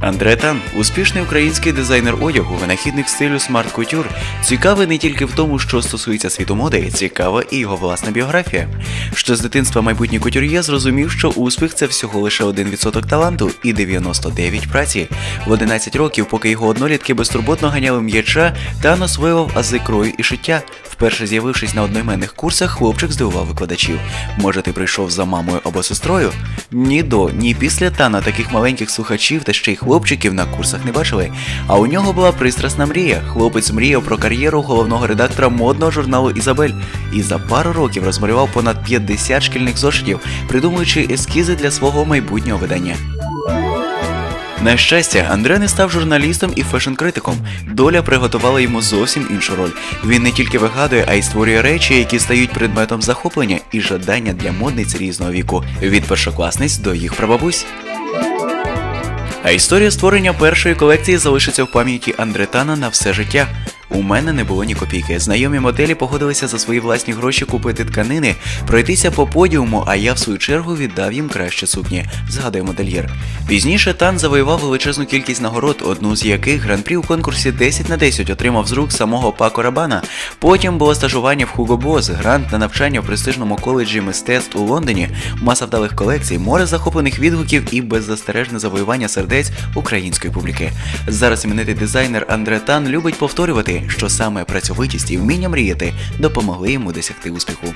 Андре Тан успішний український дизайнер одягу, винахідник стилю Couture, цікавий не тільки в тому, що стосується світу моди, цікава і його власна біографія. Що з дитинства майбутній кутюр'є зрозумів, що успіх це всього лише 1% таланту і 99 праці. В 11 років, поки його однолітки безтурботно ганяли м'яча, Тан освоював ази крою і шиття. Вперше з'явившись на одноіменних курсах, хлопчик здивував викладачів. Може, ти прийшов за мамою або сестрою? Ні до, ні після Тана таких маленьких слухачів та ще й хлопчиків на курсах не бачили. А у нього була пристрасна мрія. Хлопець мріяв про кар'єру головного редактора модного журналу Ізабель і за пару років розмалював понад 50 шкільних зошитів, придумуючи ескізи для свого майбутнього видання. На щастя, Андре не став журналістом і фешн-критиком. Доля приготувала йому зовсім іншу роль. Він не тільки вигадує, а й створює речі, які стають предметом захоплення і жадання для модниць різного віку, від першокласниць до їх прабабусь. А історія створення першої колекції залишиться в пам'яті Андретана на все життя. У мене не було ні копійки. Знайомі моделі погодилися за свої власні гроші купити тканини, пройтися по подіуму, а я в свою чергу віддав їм кращі сукні, згадує модельєр. Пізніше Тан завоював величезну кількість нагород, одну з яких гран-прі у конкурсі 10 на 10 отримав з рук самого Пако Рабана. Потім було стажування в Hugo Boss, грант на навчання в престижному коледжі мистецтв у Лондоні, маса вдалих колекцій, море захоплених відгуків і беззастережне завоювання сердець української публіки. Зараз іменитий дизайнер Андре Тан любить повторювати, що саме працьовитість і вміння мріяти допомогли йому досягти успіху.